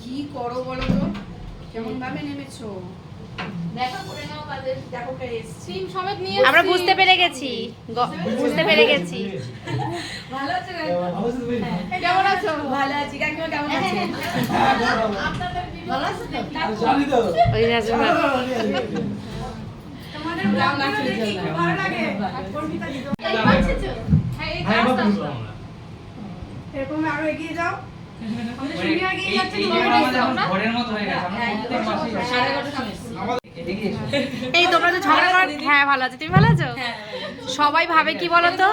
কি করো বলো তো কেমন ভাবে নেমেছো দেখা করে নাও কাদের দেখো কে এসছে সিম সমেত নিয়ে আমরা বুঝতে পেরে গেছি বুঝতে পেরে গেছি ভালো আছে কেমন আছো ভালো আছি কাকিমা কেমন আছে ভালো আছো ওই তোমাদের লাগে? হ্যাঁ। এরকম আরও এগিয়ে যাও এই তোমার মতো হয়ে। এই তোমরা তো ঝগড়া কর হ্যাঁ ভালো আছে। তুমি ভালো আছো? সবাই ভাবে কি বলো তো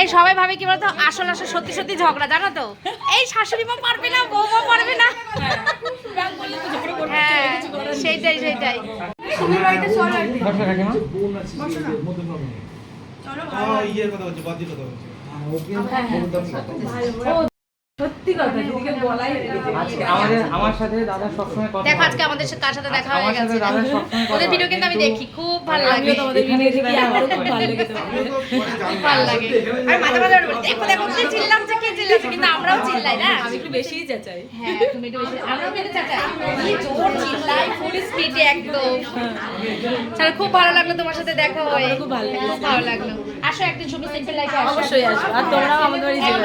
এই সবাই ভাবে কি বলতো? আসল আসল সত্যি সত্যি ঝগড়া জানো তো? এই শাশুড়ি মা পারবে না বৌমা পারবে না। হ্যাঁ সেইটাই সেইটাই। বাড়িতে চলো বসো না। চলো হ্যাঁ, ইয়ের কথা বলছি, বাদ্যির কথা বলছি। সত্যি কথা দিদিকে বলাই আজকে আমাদের আমার সাথে দাদা সবসময় কথা দেখো আজকে আমাদের সাথে কার সাথে দেখা আমার হয়ে গেছে? দাদা সবসময় ওদের ভিডিও কিন্তু আমি দেখি খুব ভালো লাগে। এখানে এসে আমারও খুব ভালো লেগেছে। খুব ভালো লাগে। আর মাঝে মাঝে ওরা দেখো দেখো কি চিল্লাচ্ছে কি চিল্লাচ্ছে কিন্তু আমরাও চিল্লাই না। আমি একটু বেশিই চেঁচাই। হ্যাঁ তুমি একটু বেশি আমরাও কিন্তু চাচা কি জোর চিল্লাই ফুল স্পিডে একদম। চল খুব ভালো লাগল তোমার সাথে দেখা হয়ে। খুব ভালো লাগল। ভালো লাগল। আসো একদিন সুমি সিম্পল লাইফে আসো অবশ্যই আসব আর তোমরাও আমাদের বাড়ি যেও।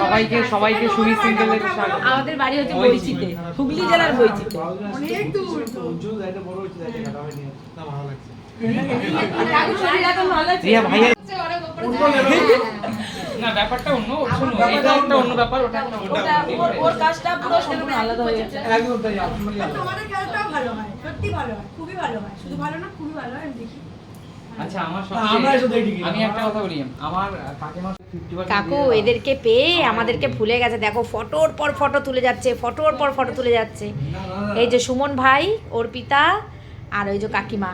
সবাইকে সবাইকে সুমি সিঙ্গেল স্বাগত আমাদের বাড়ি হচ্ছে বইচিতে। হুগলি জেলার বইচিতে অনেক দূর লাইটে বড় হচ্ছে, হয়নি। না, ভালো লাগছে। কাকু শরীর এখন ভালো আছে রিয়া ভাইয়া হচ্ছে অনেক উপরে না ব্যাপারটা অন্য শোনো এটা একটা অন্য ব্যাপার ওটা একটা অন্য ওর কাজটা পুরো সম্পূর্ণ আলাদা হয়ে যাচ্ছে একদম তাই, তোমাদের খেলাটাও ভালো হয় সত্যি ভালো হয় খুবই ভালো হয় শুধু ভালো না খুবই ভালো হয় দেখি আচ্ছা আমার আমরা এসব দেখি আমি একটা কথা বলি আমার কাকিমা কাকু এদেরকে পেয়ে আমাদেরকে ভুলে গেছে। দেখো ফটোর পর ফটো তুলে যাচ্ছে ফটোর পর ফটো তুলে যাচ্ছে। এই যে সুমন ভাই অর্পিতা আর ওই যে কাকিমা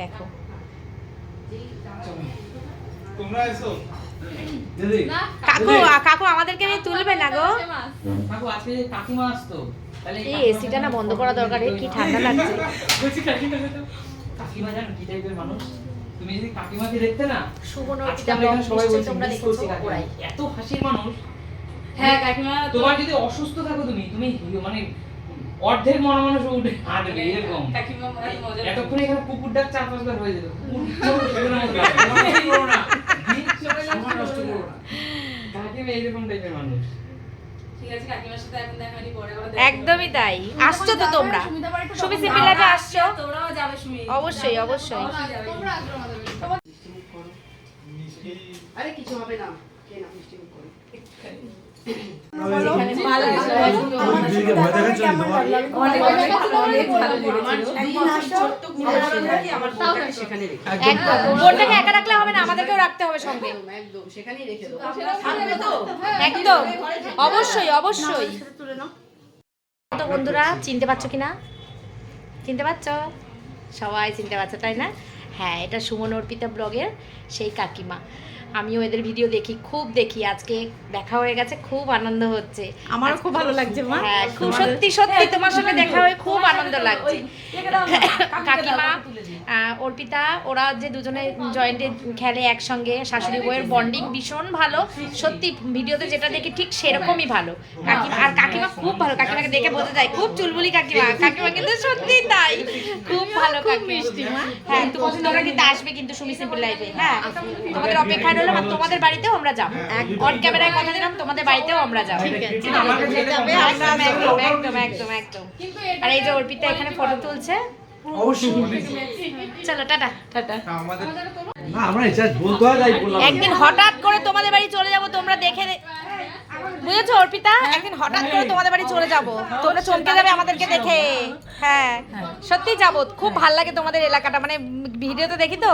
দেখো। তোমরা এসো। কাকু কাকু আমাদেরকে নিয়ে তুলবে না গো? কাকু আজকে কাকিমা আসতো এই এসিটা না বন্ধ করা দরকার কি ঠান্ডা লাগছে? কাকিমা জানো কি টাইপের মানুষ? তুমি যদি কাকিমাকে দেখতে না সুমন আজকে আমরা এখানে সবাই বলছি তোমরা দেখেছ কাকিমা। ওরাই। এত হাসির মানুষ। হ্যাঁ কাকিমা তোমার যদি অসুস্থ থাকো তুমি তুমি মানে অর্ধেক মনে মানুষ উঠে হাঁটবে এরকম। কাকিমা মনে এতক্ষণ এখানে কুকুর ডাক চার পাঁচবার হয়ে যেত। কাকিমা এইরকম টাইপের মানুষ। ঠিক আছে কাকিমার সাথে এখন পরে একদমই তাই। আসছো তো তোমরা। লাইফে আসছো। তোমরাও যাবে অবশ্যই অবশ্যই। আরে কিছু হবে না বোনটাকে একা রাখলে হবে না আমাদেরকেও রাখতে হবে সঙ্গে। একদম, একদম সেখানেই রেখে দেবো। থাকবে তো। একদম। অবশ্যই অবশ্যই। তো বন্ধুরা চিনতে পারছ কি না চিনতে পারছ? সবাই চিনতে পারছ তাই না? হ্যাঁ এটা সুমন অর্পিতা ব্লগের সেই কাকিমা। আমিও এদের ভিডিও দেখি খুব দেখি। আজকে দেখা হয়ে গেছে খুব আনন্দ হচ্ছে। আমারও খুব ভালো লাগছে মা। হ্যাঁ খুব সত্যি সত্যি তোমার সঙ্গে দেখা হয়ে খুব আনন্দ লাগছে। কাকিমা অর্পিতা ওরা যে দুজনে জয়েন্টে খেলে একসঙ্গে শাশুড়ি বউয়ের বন্ডিং ভীষণ ভালো। সত্যি ভিডিওতে যেটা দেখি ঠিক সেরকমই ভালো। কাকিমা আর কাকিমা খুব ভালো কাকিমাকে দেখে বোঝা যায় খুব চুলবুলি কাকিমা। কাকিমা কিন্তু সত্যি তাই। খুব ভালো কাকিমা। হ্যাঁ তুমি তোমরা কিন্তু আসবে কিন্তু সুমি সিম্পল লাইফে হ্যাঁ তোমাদের অপেক্ষায় রইলাম আর তোমাদের বাড়িতেও আমরা যাব। অন ক্যামেরায় কথা দিলাম তোমাদের বাড়িতেও আমরা যাব। একদম একদম একদম একদম একদম। আর এই যে অর্পিতা এখানে ফটো তুলছে? চলো টাটা। টাটা। হয় একদিন হঠাৎ করে তোমাদের বাড়ি চলে যাব তোমরা দেখে বুঝেছ অর্পিতা? একদিন হঠাৎ করে তোমাদের বাড়ি চলে যাব। তোমরা চমকে যাবে আমাদেরকে দেখে। হ্যাঁ সত্যি যাব। খুব ভালো লাগে তোমাদের এলাকাটা। মানে ভিডিওতে দেখি তো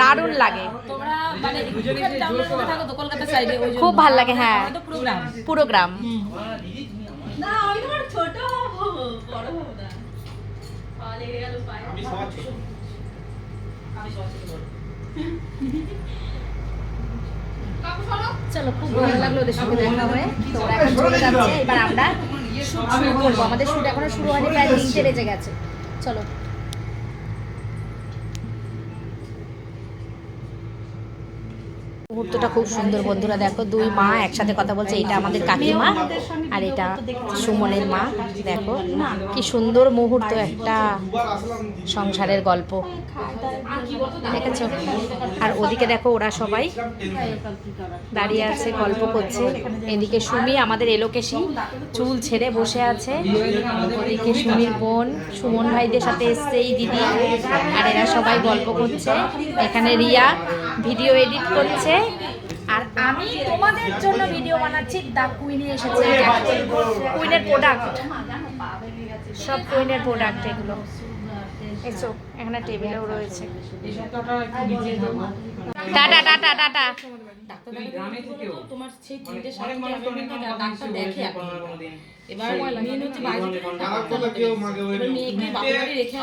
দারুণ লাগে। তোমরা মানে খুব ভালো লাগে হ্যাঁ। পুরো গ্রাম। না আমি তোমার ছোট হব বড় হব না আমি সবার ছোট। কাকু শোনো চলো, খুব ভালো লাগল ওদের সঙ্গে দেখা হয়ে। তো এখন চলে যাচ্ছে। এবার আমরা শুরু করব। আমাদের শুট এখনও শুরু হয়নি, প্রায় তিনটে বেজে গেছে। চলো। মুহূর্তটা খুব সুন্দর, বন্ধুরা। দেখো, দুই মা একসাথে কথা বলছে, এটা আমাদের কাকিমা আর এটা সুমনের মা। দেখো, কি সুন্দর মুহূর্ত, একটা সংসারের গল্প। দেখেছ? আর ওদিকে দেখো, ওরা সবাই দাঁড়িয়ে আছে, গল্প করছে। এদিকে সুমি, আমাদের এলোকেশি, চুল ছেড়ে বসে আছে। ওদিকে সুমির বোন, সুমন ভাইদের সাথে এসছে এই দিদি। এরা সবাই গল্প করছে। এখানে রিয়া ভিডিও এডিট করছে। আর আমি তোমাদের জন্য ভিডিও বানাচ্ছি। দ্য কুইনে এসেছে। কুইনের প্রোডাক্ট। সব কুইনের প্রোডাক্ট এগুলো। এসো এখানে টেবিলেও রয়েছে। Tata tata tata. তোমার সেই তিনটে ডাক্তার দেখে। এবার মেন হচ্ছে মেয়েকে রেখে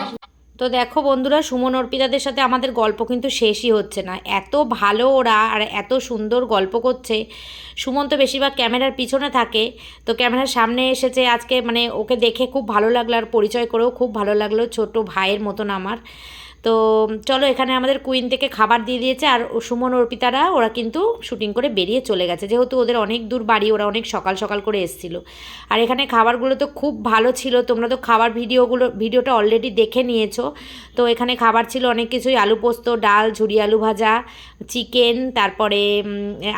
তো দেখো বন্ধুরা, সুমন অর্পিতাদের সাথে আমাদের গল্প কিন্তু শেষই হচ্ছে না। এত ভালো ওরা আর এত সুন্দর গল্প করছে। সুমন তো বেশিরভাগ ক্যামেরার পিছনে থাকে। তো ক্যামেরার সামনে এসেছে আজকে মানে ওকে দেখে খুব ভালো লাগল আর পরিচয় করেও খুব ভালো লাগল ছোট ভাইয়ের মতন আমার। তো চলো এখানে আমাদের কুইন থেকে খাবার দিয়ে দিয়েছে আর সুমন, অর্পিতারা, ওরা কিন্তু শুটিং করে বেরিয়ে চলে গেছে। যেহেতু ওদের অনেক দূর বাড়ি, ওরা অনেক সকাল সকাল করে এসেছিল। আর এখানে খাবারগুলো তো খুব ভালো ছিল, তোমরা তো খাবার ভিডিওগুলো, ভিডিওটা অলরেডি দেখে নিয়েছো। তো এখানে খাবার ছিল অনেক কিছুই, আলু পোস্ত, ডাল ঝুড়ি আলু ভাজা চিকেন তারপরে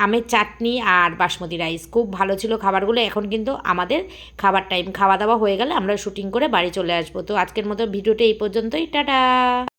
আমের চাটনি আর বাসমতি রাইস খুব ভালো ছিল খাবারগুলো, এখন কিন্তু আমাদের খাবার টাইম খাওয়া দাওয়া হয়ে গেলে আমরা শুটিং করে বাড়ি চলে আসব। তো আজকের মতো ভিডিওটা এই পর্যন্তই। টাটা!